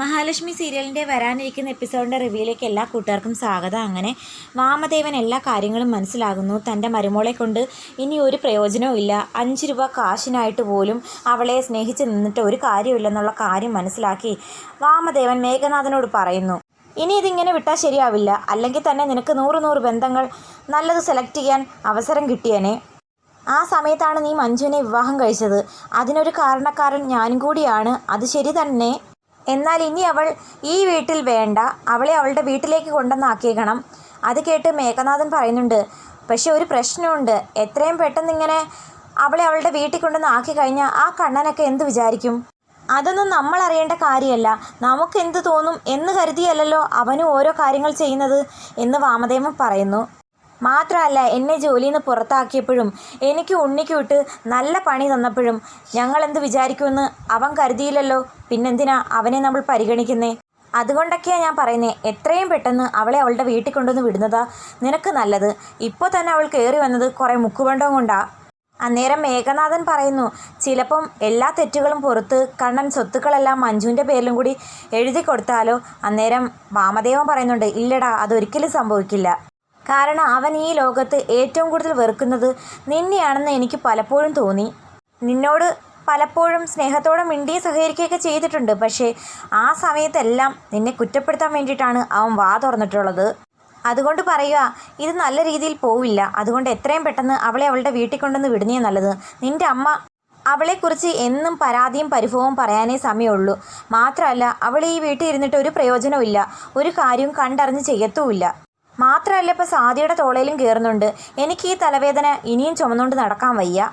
മഹാലക്ഷ്മി സീരിയലിന്റെ വരാനിരിക്കുന്ന എപ്പിസോഡിന്റെ റിവ്യൂയിലേക്ക് എല്ലാ കൂട്ടുകാർക്കും സ്വാഗതം. അങ്ങനെ വാമദേവൻ എല്ലാ കാര്യങ്ങളും മനസ്സിലാകുന്നു. തന്റെ മരുമോളെ കൊണ്ട് ഇനി ഒരു പ്രയോജനവും ഇല്ല. അഞ്ച് രൂപ കാശിനായിട്ട് പോലും അവളെ സ്നേഹിച്ച് നിന്നിട്ട് ഒരു കാര്യമില്ലെന്നുള്ള കാര്യം മനസ്സിലാക്കി വാമദേവൻ മേഘനാഥനോട് പറയുന്നു. ഇനി ഇതിങ്ങനെ വിട്ടാൽ ശരിയാവില്ല. അല്ലെങ്കിൽ തന്നെ നിനക്ക് നൂറ് നൂറ് ബന്ധങ്ങൾ നല്ലത് സെലക്ട് ചെയ്യാൻ അവസരം കിട്ടിയനെ. ആ സമയത്താണ് നീ മഞ്ജുവിനെ വിവാഹം കഴിച്ചത്. അതിനൊരു കാരണക്കാരൻ ഞാനും കൂടിയാണ്. അത് ശരി തന്നെ. എന്നാൽ ഇനി അവൾ ഈ വീട്ടിൽ വേണ്ട. അവളെ അവളുടെ വീട്ടിലേക്ക് കൊണ്ടുവന്നാക്കിയേക്കണം അത് കേട്ട് മേഘനാഥൻ പറയുന്നുണ്ട് പക്ഷെ ഒരു പ്രശ്നമുണ്ട്. എത്രയും പെട്ടെന്ന് ഇങ്ങനെ അവളെ അവളുടെ വീട്ടിൽ കൊണ്ടുവന്ന് ആക്കി കഴിഞ്ഞാൽ ആ കണ്ണനൊക്കെ എന്ത് വിചാരിക്കും? അതൊന്നും നമ്മൾ അറിയേണ്ട കാര്യമല്ല. നമുക്ക് എന്ത് തോന്നും എന്ന് കരുതിയല്ലല്ലോ അവനും ഓരോ കാര്യങ്ങൾ ചെയ്യുന്നത് എന്ന് വാമദേവൻ പറയുന്നു. മാത്രമല്ല എന്നെ ജോലിയിൽ നിന്ന് പുറത്താക്കിയപ്പോഴും എനിക്ക് ഉണ്ണിക്ക് വിട്ട് നല്ല പണി തന്നപ്പോഴും ഞങ്ങളെന്ത് വിചാരിക്കുമെന്ന് അവൻ കരുതിയില്ലല്ലോ. പിന്നെന്തിനാ അവനെ നമ്മൾ പരിഗണിക്കുന്നേ? അതുകൊണ്ടൊക്കെയാണ് ഞാൻ പറയുന്നത് എത്രയും പെട്ടെന്ന് അവളെ അവളുടെ വീട്ടിൽ കൊണ്ടുവന്ന് വിടുന്നതാ നിനക്ക് നല്ലത്. ഇപ്പോൾ തന്നെ അവൾ കയറി വന്നത് കുറേ മുക്കുവണ്ടവും കൊണ്ടാ. അന്നേരം മേഘനാഥൻ പറയുന്നു ചിലപ്പം എല്ലാ തെറ്റുകളും പുറത്ത് കണ്ണൻ സ്വത്തുക്കളെല്ലാം മഞ്ജുവിന്റെ പേരിലും കൂടി എഴുതി കൊടുത്താലോ? അന്നേരം വാമദേവൻ പറയുന്നുണ്ട് ഇല്ലടാ അതൊരിക്കലും സംഭവിക്കില്ല. കാരണം അവൻ ഈ ലോകത്ത് ഏറ്റവും കൂടുതൽ വെറുക്കുന്നത് നിന്നെയാണെന്ന് എനിക്ക് പലപ്പോഴും തോന്നി. നിന്നോട് പലപ്പോഴും സ്നേഹത്തോടെ മിണ്ടി സഹകരിക്കുകയൊക്കെ ചെയ്തിട്ടുണ്ട്. പക്ഷേ ആ സമയത്തെല്ലാം നിന്നെ കുറ്റപ്പെടുത്താൻ വേണ്ടിയിട്ടാണ് അവൻ വാ തുറന്നിട്ടുള്ളത്. അതുകൊണ്ട് പറയുക ഇത് നല്ല രീതിയിൽ പോവില്ല. അതുകൊണ്ട് എത്രയും പെട്ടെന്ന് അവളെ അവളുടെ വീട്ടിൽ കൊണ്ടുവന്ന് വിടുന്നേ നല്ലത്. നിന്റെ അമ്മ അവളെക്കുറിച്ച് എന്നും പരാതിയും പരിഭവവും പറയാനേ സമയമുള്ളൂ. മാത്രമല്ല അവൾ ഈ വീട്ടിൽ ഇരുന്നിട്ട് ഒരു പ്രയോജനവും ഒരു കാര്യവും കണ്ടറിഞ്ഞ് ചെയ്യത്തുമില്ല. മാത്രമല്ല ഇപ്പോൾ സാദിയുടെ തോളയിലും കയറുന്നുണ്ട് എനിക്ക് ഈ തലവേദന ഇനിയും ചുമന്നുകൊണ്ട് നടക്കാൻ വയ്യ.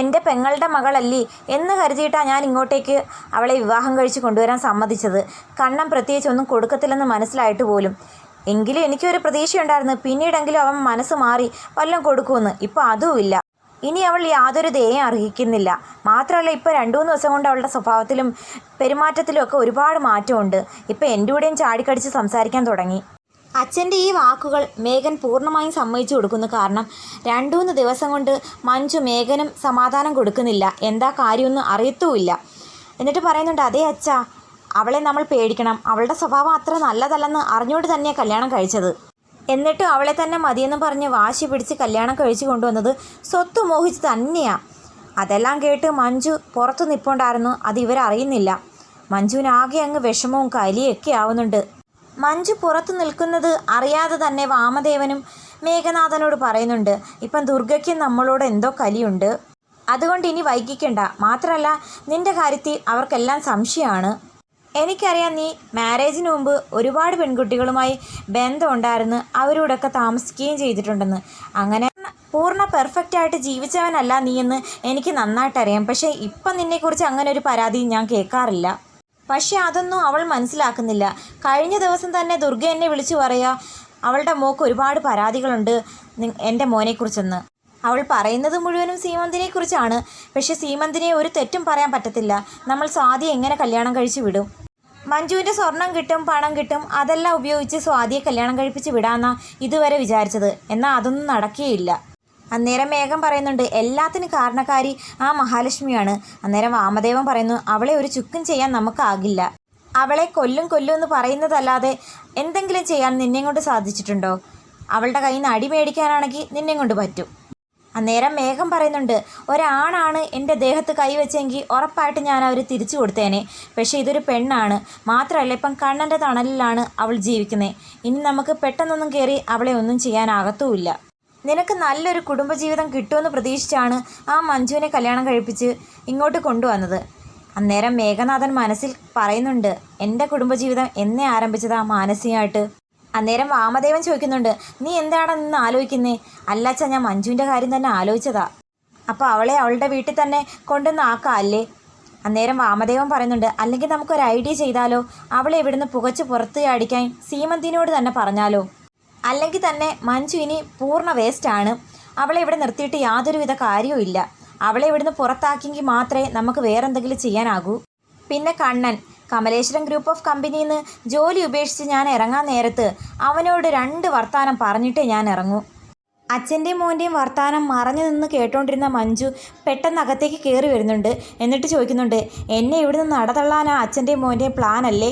എന്റെ പെങ്ങളുടെ മകളല്ലേ എന്ന് കരുതിയിട്ടാണ് ഞാൻ ഇങ്ങോട്ടേക്ക് അവളെ വിവാഹം കഴിച്ച് കൊണ്ടുവരാൻ സമ്മതിച്ചത്. കണ്ണം പ്രത്യേകിച്ച് ഒന്നും കൊടുക്കത്തില്ലെന്ന് മനസ്സിലായിട്ട് പോലും. എങ്കിലും എനിക്കൊരു പ്രതീക്ഷയുണ്ടായിരുന്നു. പിന്നീടെങ്കിലും അവൻ മനസ്സ് മാറി വല്ലതും കൊടുക്കുമെന്ന്. ഇപ്പോൾ അതുമില്ല. ഇനി അവൾ യാതൊരു ദയം അർഹിക്കുന്നില്ല. മാത്രമല്ല ഇപ്പോൾ രണ്ടു മൂന്ന് ദിവസം കൊണ്ട് അവളുടെ സ്വഭാവത്തിലും പെരുമാറ്റത്തിലും ഒക്കെ ഒരുപാട് മാറ്റമുണ്ട്. ഇപ്പോൾ എന്റെ കൂടെയും ചാടിക്കടിച്ച് സംസാരിക്കാൻ തുടങ്ങി. അച്ഛന്റെ ഈ വാക്കുകൾ മേഘൻ പൂർണമായും സമ്മതിച്ചു കൊടുക്കുന്നു. കാരണം രണ്ടു മൂന്ന് ദിവസം കൊണ്ട് മഞ്ജു മേഘനും സമാധാനം കൊടുക്കുന്നില്ല. എന്താ കാര്യമൊന്നും അറിയത്തുമില്ല. എന്നിട്ട് പറയുന്നുണ്ട് അതേ അച്ഛ അവളെ നമ്മൾ പേടിക്കണം. അവളുടെ സ്വഭാവം അത്ര നല്ലതല്ലെന്ന് അറിഞ്ഞുകൊണ്ട് തന്നെയാണ് കല്യാണം കഴിച്ചത്. എന്നിട്ടും അവളെ തന്നെ മതിയെന്ന് പറഞ്ഞ് വാശി പിടിച്ച് കല്യാണം കഴിച്ചു കൊണ്ടുവന്നത് സ്വത്ത് മോഹിച്ച് തന്നെയാണ് അതെല്ലാം കേട്ട് മഞ്ജു പുറത്തു നിൽപ്പുണ്ടായിരുന്നു അത് ഇവരറിയുന്നില്ല. മഞ്ജുവിനാകെ അങ്ങ് വിഷമവും കലിയൊക്കെ ആവുന്നുണ്ട്. മഞ്ജു പുറത്തു നിൽക്കുന്നത് അറിയാതെ തന്നെ വാമദേവനും മേഘനാഥനോട് പറയുന്നുണ്ട് ഇപ്പം ദുർഗയ്ക്ക് നമ്മളോട് എന്തോ കലിയുണ്ട്. അതുകൊണ്ട് ഇനി വൈകിക്കണ്ട. മാത്രമല്ല നിന്റെ കാര്യത്തിൽ അവർക്കെല്ലാം സംശയമാണ്. എനിക്കറിയാം നീ മാരേജിന് മുമ്പ് ഒരുപാട് പെൺകുട്ടികളുമായി ബന്ധമുണ്ടായിരുന്നു. അവരോടൊക്കെ താമസിക്കുകയും ചെയ്തിട്ടുണ്ടെന്ന്. അങ്ങനെ പൂർണ പെർഫെക്റ്റ് ആയിട്ട് ജീവിച്ചവനല്ല നീയെന്ന് എനിക്ക് നന്നായിട്ട് അറിയാം പക്ഷേ ഇപ്പം നിന്നെക്കുറിച്ച് അങ്ങനെ ഒരു പരാതി ഞാൻ കേൾക്കാറില്ല. പക്ഷെ അതൊന്നും അവൾ മനസ്സിലാക്കുന്നില്ല. കഴിഞ്ഞ ദിവസം തന്നെ ദുർഗ എന്നെ വിളിച്ചു പറയുക അവളുടെ മോക്ക് ഒരുപാട് പരാതികളുണ്ട് എന്റെ മോനെക്കുറിച്ചെന്ന്. അവൾ പറയുന്നത് മുഴുവനും സീമന്തിനെ കുറിച്ചാണ് പക്ഷെ സീമന്തിനെ ഒരു തെറ്റും പറയാൻ പറ്റത്തില്ല. നമ്മൾ സ്വാതി എങ്ങനെ കല്യാണം കഴിച്ചു വിടും? മഞ്ജുവിന്റെ സ്വർണം കിട്ടും പണം കിട്ടും അതെല്ലാം ഉപയോഗിച്ച് സ്വാതിയെ കല്യാണം കഴിപ്പിച്ച് വിടാമെന്നാണ് ഇതുവരെ വിചാരിച്ചത്. എന്നാൽ അതൊന്നും നടക്കുകയില്ല അന്നേരം മേഘം പറയുന്നുണ്ട് എല്ലാത്തിനും കാരണക്കാരി ആ മഹാലക്ഷ്മിയാണ്. അന്നേരം വാമദേവൻ പറയുന്നു അവളെ ഒരു ചുക്കും ചെയ്യാൻ നമുക്കാകില്ല. അവളെ കൊല്ലും കൊല്ലും എന്ന് പറയുന്നതല്ലാതെ എന്തെങ്കിലും ചെയ്യാൻ നിന്നെ കൊണ്ട് സാധിച്ചിട്ടുണ്ടോ? അവളുടെ കയ്യിൽ നിന്ന് അടി മേടിക്കാനാണെങ്കിൽ നിന്നെ കൊണ്ട് പറ്റും. അന്നേരം മേഘം പറയുന്നുണ്ട് ഒരാണാണ് എന്റെ ദേഹത്ത് കൈവച്ചെങ്കിൽ ഉറപ്പായിട്ട് ഞാൻ അവർ തിരിച്ചു കൊടുത്തേനെ. പക്ഷേ ഇതൊരു പെണ്ണാണ്. മാത്രമല്ല ഇപ്പം കണ്ണന്റെ തണലിലാണ് അവൾ ജീവിക്കുന്നത് ഇനി നമുക്ക് പെട്ടെന്നൊന്നും കയറി അവളെ ഒന്നും ചെയ്യാനാകത്തുമില്ല. നിനക്ക് നല്ലൊരു കുടുംബജീവിതം കിട്ടുമെന്ന് പ്രതീക്ഷിച്ചാണ് ആ മഞ്ജുവിനെ കല്യാണം കഴിപ്പിച്ച് ഇങ്ങോട്ട് കൊണ്ടുവന്നത്. അന്നേരം മേഘനാഥൻ മനസ്സിൽ പറയുന്നുണ്ട് എന്റെ കുടുംബജീവിതം എന്നെ ആരംഭിച്ചതാ മാനസികമായിട്ട് അന്നേരം വാമദേവൻ ചോദിക്കുന്നുണ്ട് നീ എന്താണ് നിന്ന് ആലോചിക്കുന്നേ? അല്ലാച്ച ഞാൻ മഞ്ജുവിന്റെ കാര്യം തന്നെ ആലോചിച്ചതാ. അപ്പോൾ അവളെ അവളുടെ വീട്ടിൽ തന്നെ കൊണ്ടുവന്ന് ആക്കാം അല്ലേ അന്നേരം വാമദേവൻ പറയുന്നുണ്ട് അല്ലെങ്കിൽ നമുക്കൊരു ഐഡിയ ചെയ്താലോ? അവളെ ഇവിടുന്ന് പുകച്ച് പുറത്ത് അടിക്കാൻ സീമന്തിനോട് തന്നെ പറഞ്ഞാലോ? അല്ലെങ്കിൽ തന്നെ മഞ്ജു ഇനി പൂർണ വേസ്റ്റാണ് അവളെ ഇവിടെ നിർത്തിയിട്ട് യാതൊരുവിധ കാര്യവും ഇല്ല. അവളെ ഇവിടുന്ന് പുറത്താക്കിയെങ്കിൽ മാത്രമേ നമുക്ക് വേറെന്തെങ്കിലും ചെയ്യാനാകൂ. പിന്നെ കണ്ണൻ. കമലേശ്വരം ഗ്രൂപ്പ് ഓഫ് കമ്പനിയിൽ നിന്ന് ജോലി ഉപേക്ഷിച്ച് ഞാൻ ഇറങ്ങാൻ നേരത്ത് അവനോട് രണ്ട് വർത്താനം പറഞ്ഞിട്ടേ ഞാൻ ഇറങ്ങൂ. അച്ഛന്റെയും മോന്റെയും വർത്താനം മറഞ്ഞു നിന്ന് കേട്ടോണ്ടിരുന്ന മഞ്ജു പെട്ടെന്ന് അകത്തേക്ക് കയറി വരുന്നുണ്ട്. എന്നിട്ട് ചോദിക്കുന്നുണ്ട് എന്നെ ഇവിടുന്ന് നടതള്ളാനാ അച്ഛന്റെയും മോന്റെയും പ്ലാൻ അല്ലേ?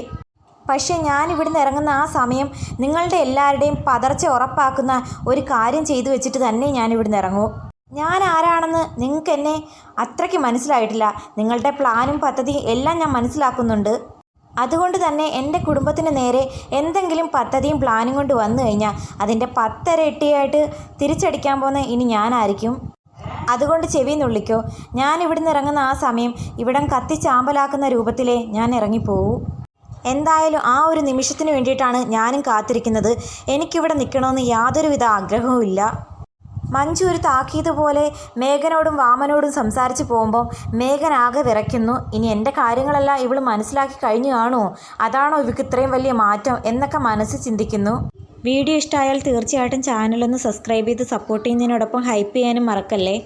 പക്ഷേ ഞാൻ ഇവിടുന്ന് ഇറങ്ങുന്ന ആ സമയം നിങ്ങളുടെ എല്ലാവരുടെയും പതർച്ച ഉറപ്പാക്കുന്ന ഒരു കാര്യം ചെയ്തു വെച്ചിട്ട് തന്നെ ഞാൻ ഇവിടുന്ന് ഇറങ്ങൂ. ഞാൻ ആരാണെന്ന് നിങ്ങൾക്ക് എന്നെ അത്രയ്ക്ക് മനസ്സിലായിട്ടില്ല. നിങ്ങളുടെ പ്ലാനും പദ്ധതിയും എല്ലാം ഞാൻ മനസ്സിലാക്കുന്നുണ്ട്. അതുകൊണ്ട് തന്നെ എന്റെ കുടുംബത്തിന് നേരെ എന്തെങ്കിലും പദ്ധതിയും പ്ലാനും കൊണ്ട് വന്നു കഴിഞ്ഞാൽ അതിന്റെ പത്തരട്ടിയായിട്ട് തിരിച്ചടിക്കാൻ പോകുന്ന ഇനി ഞാനായിരിക്കും. അതുകൊണ്ട് ചെവി നുള്ളിക്കോ. ഞാൻ ഇവിടുന്ന് ഇറങ്ങുന്ന ആ സമയം ഇവിടം കത്തിച്ചാമ്പലാക്കുന്ന രൂപത്തിലേ ഞാൻ ഇറങ്ങിപ്പോവൂ. എന്തായാലും ആ ഒരു നിമിഷത്തിന് വേണ്ടിയിട്ടാണ് ഞാനും കാത്തിരിക്കുന്നത്. എനിക്കിവിടെ നിൽക്കണമെന്ന് യാതൊരുവിധ ആഗ്രഹവും ഇല്ല. മഞ്ജു ഒരു താക്കീത് പോലെ മേഘനോടും വാമനോടും സംസാരിച്ച് പോകുമ്പോൾ മേഘൻ ആകെ വിറയ്ക്കുന്നു. ഇനി എന്റെ കാര്യങ്ങളെല്ലാം ഇവൾ മനസ്സിലാക്കി കഴിഞ്ഞു കാണുമോ? അതാണോ ഇവൾക്ക് ഇത്രയും വലിയ മാറ്റം എന്നൊക്കെ മനസ്സ് ചിന്തിക്കുന്നു. വീഡിയോ ഇഷ്ടമായാൽ തീർച്ചയായിട്ടും ചാനലൊന്ന് സബ്സ്ക്രൈബ് ചെയ്ത് സപ്പോർട്ട് ചെയ്യുന്നതിനോടൊപ്പം ഹൈപ്പ് ചെയ്യാനും മറക്കല്ലേ?